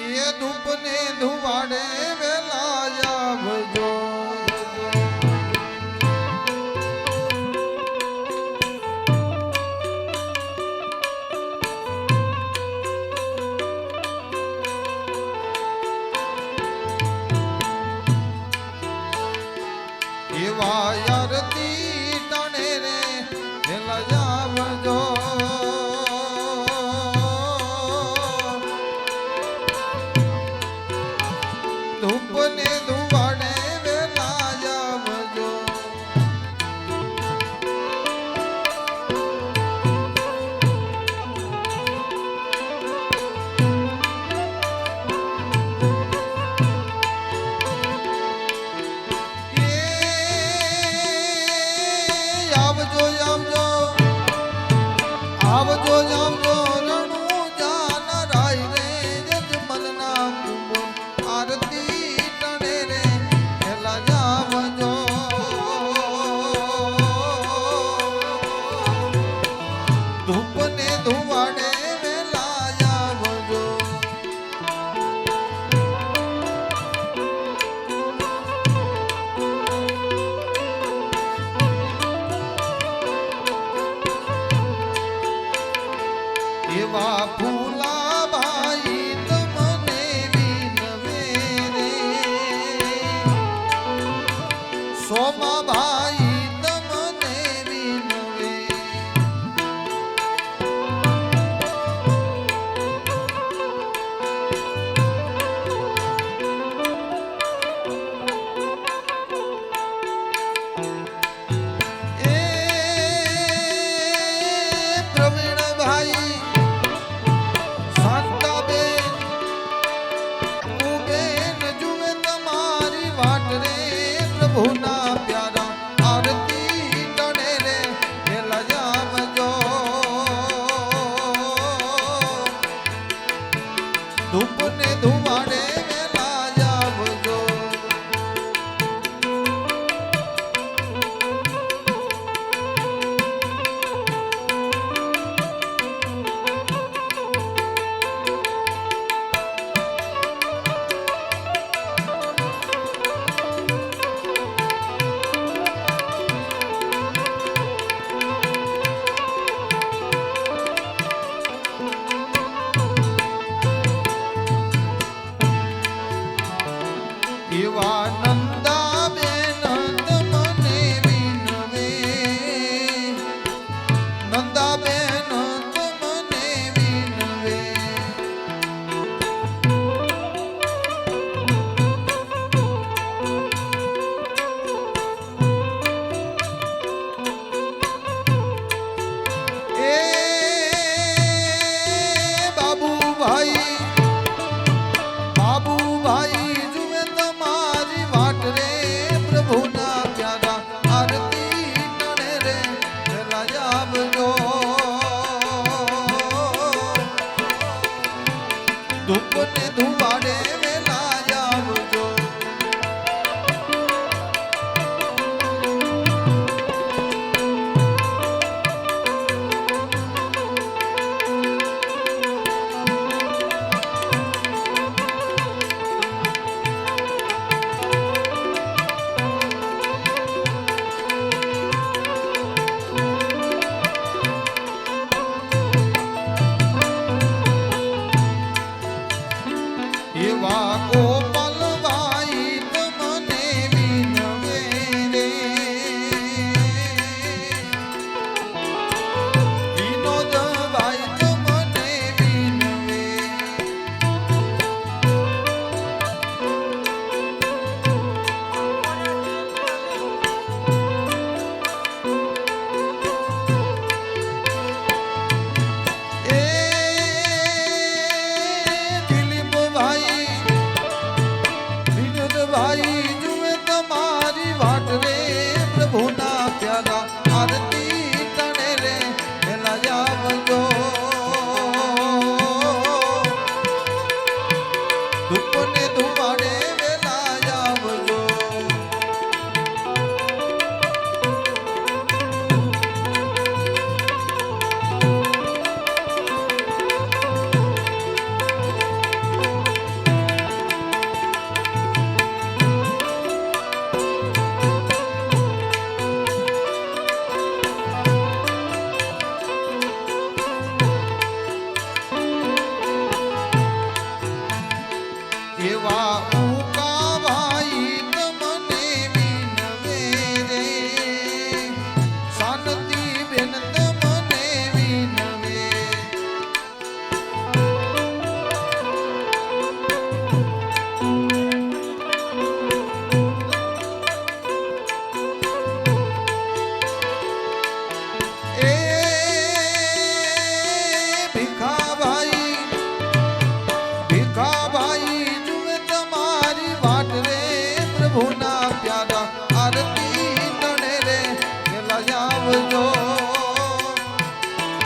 એ ધૂપને ધુવાડે વેલા આવજો એવા ફૂલા ભાઈ તમને વિનવે રે. સોમા ભાઈ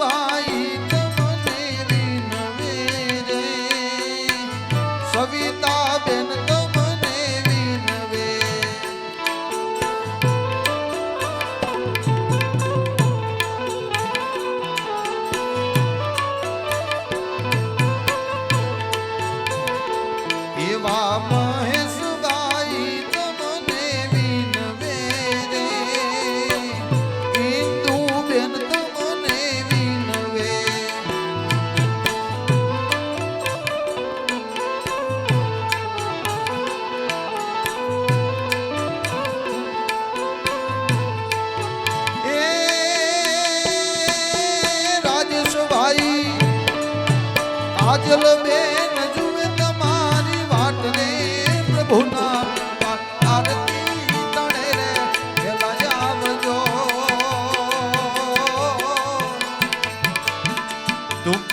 vai.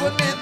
living.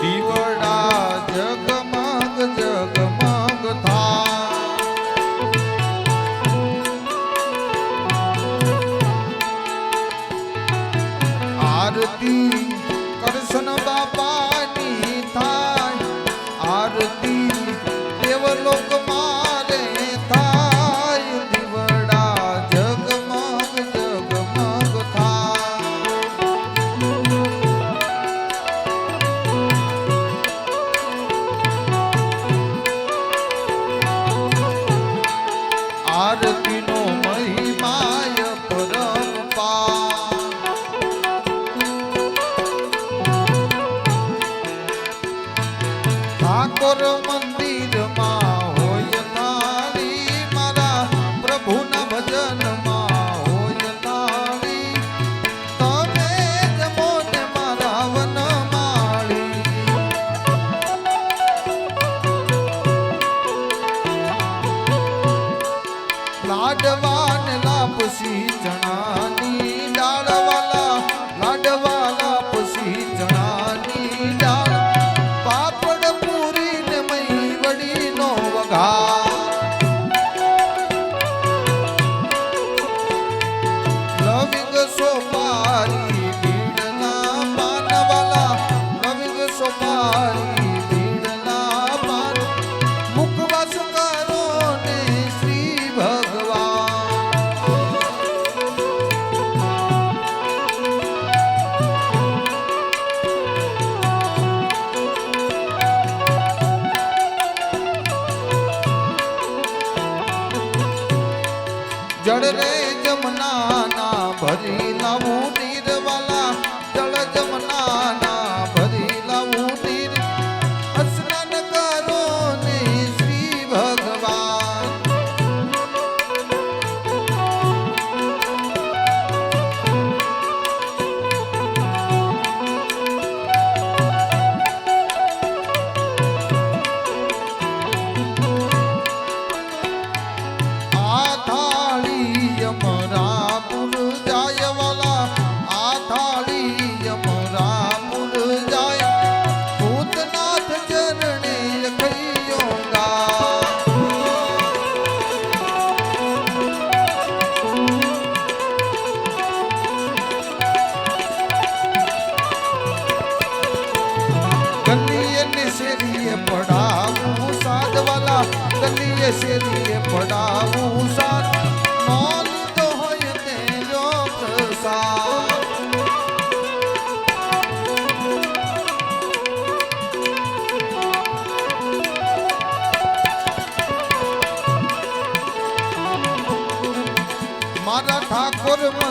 Viva! love you,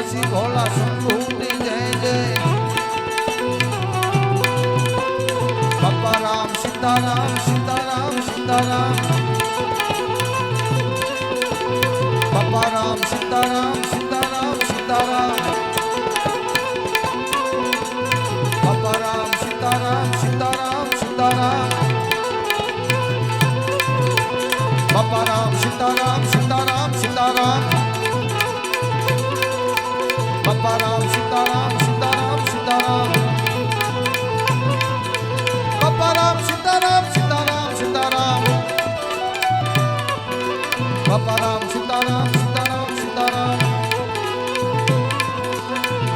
Kailash Bhola શંભુની જય જય. બાપા રામ, સીતારામ સીતારામ સીતારામ. બાપા રામ, સીતારામ સીતારામ સીતારામ. બાપા રામ, સીતારામ સીતારામ સીતારામ. બાપા રામ, સીતારામ સીતારામ સીતારામ. બાપારામ સીતારામ સીતારામ સીતારામ બાપારામ સીતારામ સીતારામ સીતારામ બાપારામ સીતારામ સીતારામ સીતારામ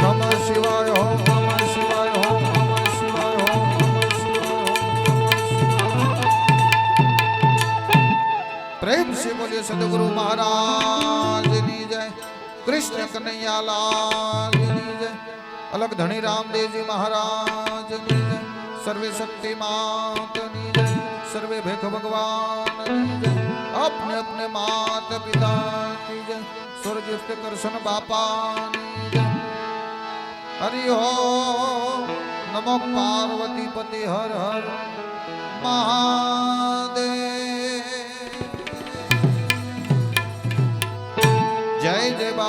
નમઃ શિવાય હો નમઃ શિવાય હો નમઃ શિવાય હો પ્રેમ સે બોલીએ સદગુરુ મહારાજ કૃષ્ણ કનૈયાલાલ અલગ ધણી રામદેવજી મહારાજ સર્વે શક્તિ માતની જય. સર્વે ભેખ ભગવાન અપને અપને માત પિતા કી જય. સ્વર્ગસ્થ કરશન બાપાની જય. હરિ હો, નમો પાર્વતી પતિ હર હર. મહાદેવ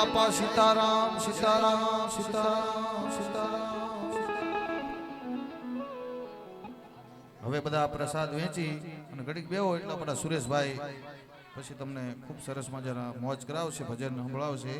બાપા સીતારામ સીતારામ સીતારામ સીતારામ. હવે બધા પ્રસાદ વેચી અને ઘડીક બેહો એટલે આપણા સુરેશભાઈ. પછી તમને ખૂબ સરસ મજાના મોજ કરાવશે, ભજન સંભળાવશે.